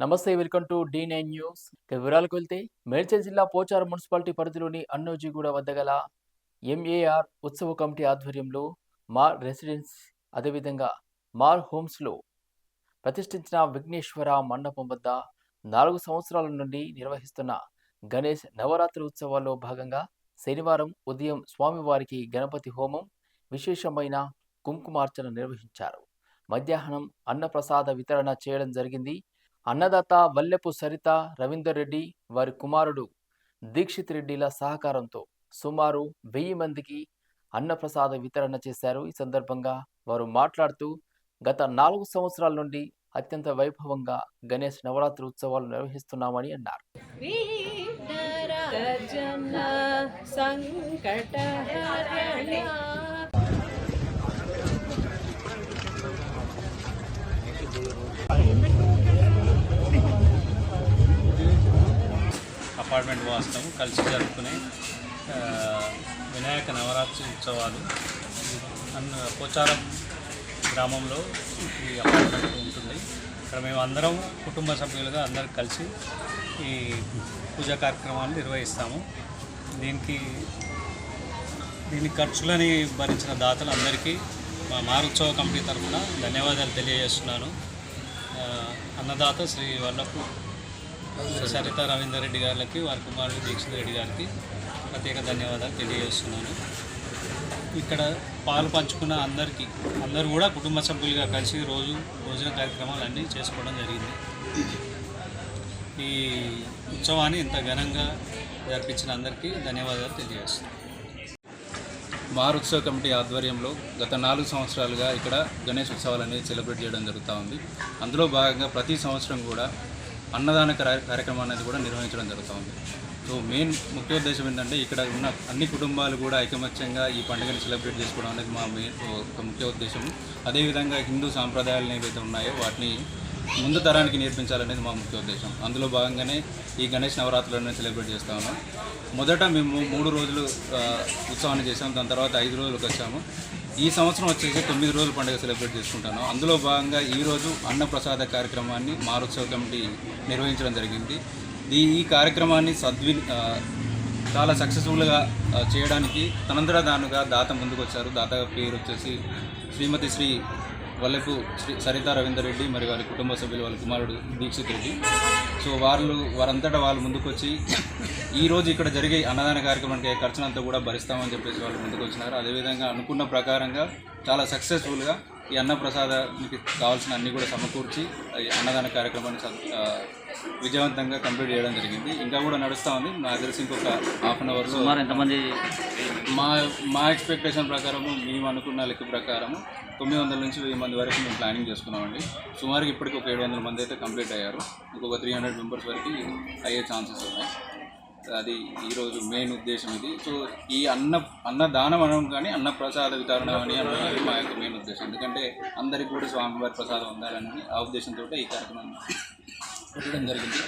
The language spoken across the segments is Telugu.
Namaste welcome to D nine news. వివరాలకు వెళ్తే మేడ్చల్ జిల్లా పోచారం మున్సిపాలిటీ పరిధిలోని అన్నోజీగూడ వద్ద గల ఎంఏఆర్ ఉత్సవ కమిటీ ఆధ్వర్యంలో మార్ రెసిడెన్స్ అదేవిధంగా మార్ హోమ్స్లో ప్రతిష్ఠించిన విఘ్నేశ్వర మండపం వద్ద నాలుగు సంవత్సరాల నుండి నిర్వహిస్తున్న గణేష్ నవరాత్రి ఉత్సవాల్లో భాగంగా శనివారం ఉదయం స్వామివారికి గణపతి హోమం విశేషమైన కుంకుమార్చన నిర్వహించారు. మధ్యాహ్నం అన్నప్రసాద వితరణ చేయడం జరిగింది. అన్నదాత వల్లెపు సరిత రవీందర్ రెడ్డి వారి కుమారుడు దీక్షిత్ రెడ్డిల సహకారంతో సుమారు వెయ్యి మందికి అన్నప్రసాద వితరణ చేశారు. ఈ సందర్భంగా వారు మాట్లాడుతూ గత నాలుగు సంవత్సరాల నుండి అత్యంత వైభవంగా గణేష్ నవరాత్రి ఉత్సవాలు నిర్వహిస్తున్నామని అన్నారు. సంకట డిపార్ట్మెంట్ అపార్ట్మెంట్ వాస్తవం కలిసి జరుపుకునే వినాయక నవరాత్రి ఉత్సవాలు. అన్న పోచారం గ్రామంలో ఈ అపార్ట్మెంట్ ఉంటుంది. ఇక్కడ మేము అందరం కుటుంబ సభ్యులుగా అందరు కలిసి ఈ పూజా కార్యక్రమాలు నిర్వహిస్తాము. దీనికి దీని ఖర్చులని భరించిన దాతలు అందరికీ మా మారుత్సవ కమిటీ తరఫున ధన్యవాదాలు తెలియజేస్తున్నాను. అన్నదాత శ్రీ వల్లపు సరిత రవీందర్ రెడ్డి గారికి వారి కుమారుడు దీక్షిత్ రెడ్డి గారికి ప్రత్యేక ధన్యవాదాలు తెలియజేస్తున్నాను. ఇక్కడ పాలు పంచుకున్న అందరికీ అందరూ కూడా కుటుంబ సభ్యులుగా కలిసి రోజు భోజన కార్యక్రమాలు అన్నీ చేసుకోవడం జరిగింది. ఈ ఉత్సవాన్ని ఇంత ఘనంగా జరిపించిన అందరికీ ధన్యవాదాలు తెలియజేస్తున్నాను. మారుత్సవ కమిటీ ఆధ్వర్యంలో గత నాలుగు సంవత్సరాలుగా ఇక్కడ గణేష్ ఉత్సవాలు అనేది సెలబ్రేట్ చేయడం జరుగుతూ ఉంది. అందులో భాగంగా ప్రతి సంవత్సరం కూడా అన్నదాన కార్య- కార్యక్రమం అనేది కూడా నిర్వహించడం జరుగుతుంది. సో మెయిన్ ముఖ్య ఉద్దేశం ఏంటంటే ఇక్కడ ఉన్న అన్ని కుటుంబాలు కూడా ఐకమత్యంగా ఈ పండుగని సెలబ్రేట్ చేసుకోవడం అనేది మా మెయిన్ ఒక ముఖ్య ఉద్దేశం. అదేవిధంగా హిందూ సాంప్రదాయాలు ఏవైతే ఉన్నాయో వాటిని ముందు తరానికి నేర్పించాలనేది మా ముఖ్య ఉద్దేశం. అందులో భాగంగానే ఈ గణేష్ నవరాత్రులను సెలబ్రేట్ చేస్తా ఉన్నాం. మొదట మేము మూడు రోజులు ఉత్సవాన్ని చేసాం దాని తర్వాత ఐదు రోజులకు వచ్చాము. ఈ సంవత్సరం వచ్చేసి తొమ్మిది రోజుల పండుగ సెలబ్రేట్ చేసుకుంటాను. అందులో భాగంగా ఈరోజు అన్నప్రసాద కార్యక్రమాన్ని మారుత్సవ కమిటీ నిర్వహించడం జరిగింది. ఈ ఈ కార్యక్రమాన్ని సద్వి చాలా సక్సెస్ఫుల్గా చేయడానికి తనంతర దానుగా దాత ముందుకు వచ్చారు దాత పేరు వచ్చేసి శ్రీమతి శ్రీ వాళ్ళకు శ్రీ సరిత రవీందర్ రెడ్డి మరి వారి కుటుంబ సభ్యులు వాళ్ళ కుమారుడు దీక్షిత్ రెడ్డి. సో వాళ్ళు వారంతటా వాళ్ళు ముందుకొచ్చి ఈరోజు ఈ రోజు ఇక్కడ జరిగే అన్నదాన కార్యక్రమానికి ఖర్చునంతా కూడా భరిస్తామని చెప్పేసి వాళ్ళు ముందుకొచ్చినారు. అదేవిధంగా అనుకున్న ప్రకారంగా చాలా సక్సెస్ఫుల్గా ఈ అన్నప్రసాదానికి కావాల్సిన అన్ని కూడా సమకూర్చి అన్నదాన కార్యక్రమాన్ని విజయవంతంగా కంప్లీట్ చేయడం జరిగింది. ఇంకా కూడా నడుస్తూ ఉంది. నాకు తెలిసి ఇంకొక హాఫ్ అన్ అవర్లో సుమారు ఎంతమంది మా మా ఎక్స్పెక్టేషన్ ప్రకారము మేము అనుకున్న లెక్క ప్రకారము తొమ్మిది వందల నుంచి వెయ్యి మంది వరకు మేము ప్లానింగ్ చేసుకున్నామండి. సుమారుగా ఇప్పటికి ఒక ఏడు వందల మంది అయితే కంప్లీట్ అయ్యారు. ఇంకొక త్రీ హండ్రెడ్ మెంబర్స్ వరకు అయ్యే ఛాన్సెస్ ఉన్నాయి. అది ఈరోజు మెయిన్ ఉద్దేశం ఇది. సో ఈ అన్న అన్నదానం అనడం కానీ అన్నప్రసాద వితరణ అని అనేది మా యొక్క మెయిన్ ఉద్దేశం. ఎందుకంటే అందరికీ కూడా స్వామివారి ప్రసాదం ఉండాలని ఆ ఉద్దేశంతో ఈ కార్యక్రమాన్ని పెట్టడం జరిగింది.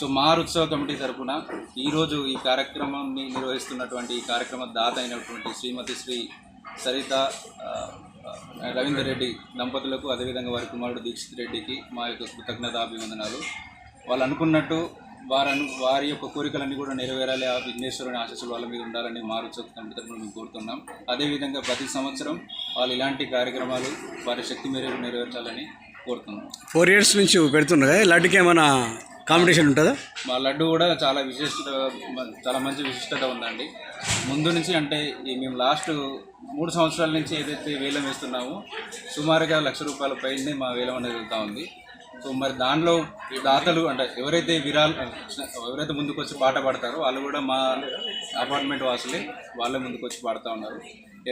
సో మారు ఉత్సవ కమిటీ తరఫున ఈరోజు ఈ కార్యక్రమాన్ని నిర్వహిస్తున్నటువంటి ఈ కార్యక్రమ దాత అయినటువంటి శ్రీమతి శ్రీ సరిత రవీందర్ రెడ్డి దంపతులకు అదేవిధంగా వారి కుమారుడు దీక్షిత్ రెడ్డికి మా యొక్క కృతజ్ఞతాభివందనాలు. వాళ్ళు అనుకున్నట్టు వారు అను వారి యొక్క కోరికలన్నీ కూడా నెరవేరాలి. ఆ విఘ్నేశ్వరుని ఆశీస్సులు వాళ్ళ మీద ఉండాలని మారు తరఫున మేము కోరుతున్నాం. అదేవిధంగా ప్రతి సంవత్సరం వాళ్ళు ఇలాంటి కార్యక్రమాలు వారి శక్తి మేరకు నెరవేర్చాలని కోరుతున్నాం. ఫోర్ ఇయర్స్ నుంచి పెడుతున్నారు కదా లడ్డుకి ఏమైనా కాంపిటీషన్ ఉంటుందా? మా లడ్డు కూడా చాలా విశిష్టత చాలా మంచి విశిష్టత ఉందండి. ముందు నుంచి అంటే మేము లాస్ట్ మూడు సంవత్సరాల నుంచి ఏదైతే వేలం వేస్తున్నామో సుమారుగా లక్ష రూపాయల పైనే మా వేలం అనేది వెళ్తా ఉంది. సో మరి దానిలో దాతలు అంటే ఎవరైతే విరాల్ ఎవరైతే ముందుకు వచ్చి పాట పాడతారో వాళ్ళు కూడా మా అపార్ట్మెంట్ వాసులే వాళ్ళే ముందుకు వచ్చి పాడుతూ ఉన్నారు.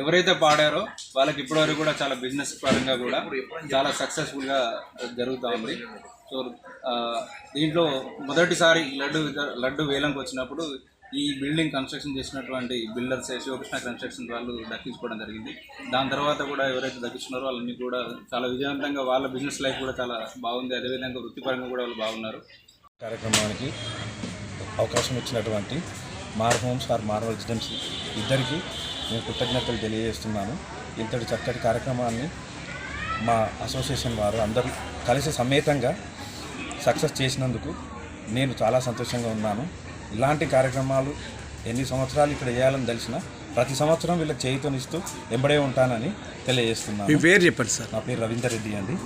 ఎవరైతే పాడారో వాళ్ళకి ఇప్పటివరకు కూడా చాలా బిజినెస్ పరంగా కూడా చాలా సక్సెస్ఫుల్గా జరుగుతూ ఉంది. సో దీంట్లో మొదటిసారి లడ్డు లడ్డు వేలంకి వచ్చినప్పుడు ఈ బిల్డింగ్ కన్స్ట్రక్షన్ చేసినటువంటి బిల్డర్స్ శివకృష్ణ కన్స్ట్రక్షన్ వాళ్ళు దక్కించుకోవడం జరిగింది. దాని తర్వాత కూడా ఎవరైతే దక్కించున్నారో వాళ్ళని కూడా చాలా విజయవంతంగా వాళ్ళ బిజినెస్ లైఫ్ కూడా చాలా బాగుంది. అదేవిధంగా వృత్తిపరంగా కూడా వాళ్ళు బాగున్నారు. కార్యక్రమానికి అవకాశం ఇచ్చినటువంటి మార్ హోమ్స్ ఆర్ మార్ రెసిడెన్సీ ఇద్దరికి నేను కృతజ్ఞతలు తెలియజేస్తున్నాను. ఇంతటి చక్కటి కార్యక్రమాన్ని మా అసోసియేషన్ వారు అందరూ కలిసి సమేతంగా సక్సెస్ చేసినందుకు నేను చాలా సంతోషంగా ఉన్నాను. ఇలాంటి కార్యక్రమాలు ఎన్ని సంవత్సరాలు ఇక్కడ చేయాలని తెలిసిన ప్రతి సంవత్సరం వీళ్ళకి చేయితోనిస్తూ ఎంబడే ఉంటానని మీ తెలియజేస్తున్నాను పేరు చెప్పండి సార్. నా పేరు రవీందర్ రెడ్డి అండి.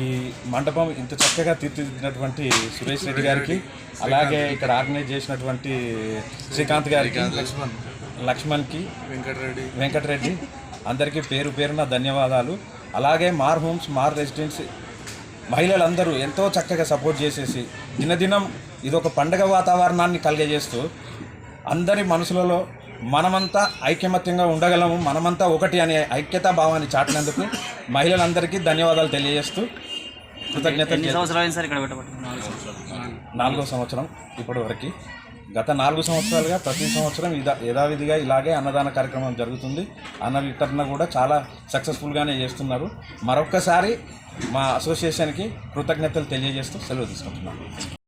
ఈ మండపం ఇంత చక్కగా తీర్చిదిద్దినటువంటి సురేష్ రెడ్డి గారికి అలాగే ఇక్కడ ఆర్గనైజ్ చేసినటువంటి శ్రీకాంత్ గారికి లక్ష్మణ్. లక్ష్మణ్కి వెంకటరెడ్డి. వెంకటరెడ్డి అందరికీ పేరు పేరున ధన్యవాదాలు. అలాగే మార్ హోమ్స్ మార్ రెసిడెన్స్ మహిళలందరూ ఎంతో చక్కగా సపోర్ట్ చేసేసి దినదినం ఇదొక పండగ వాతావరణాన్ని కలిగజేస్తూ అందరి మనసులలో మనమంతా ఐకమత్యంగా ఉండగలము మనమంతా ఒకటి అనే ఐక్యతా భావాన్ని చాటినందుకు మహిళలందరికీ ధన్యవాదాలు తెలియజేస్తూ పెట్టబట్టి నాలుగో సంవత్సరం ఇప్పటి వరకు గత నాలుగు సంవత్సరాలుగా ప్రతి సంవత్సరం ఇదా యథావిధిగా ఇలాగే అన్నదాన కార్యక్రమం జరుగుతుంది. అన్న వితరణ కూడా చాలా సక్సెస్ఫుల్గానే చేస్తున్నారు. మరొక్కసారి మా అసోసియేషన్కి కృతజ్ఞతలు తెలియజేస్తూ సెలవు తీసుకుంటున్నాను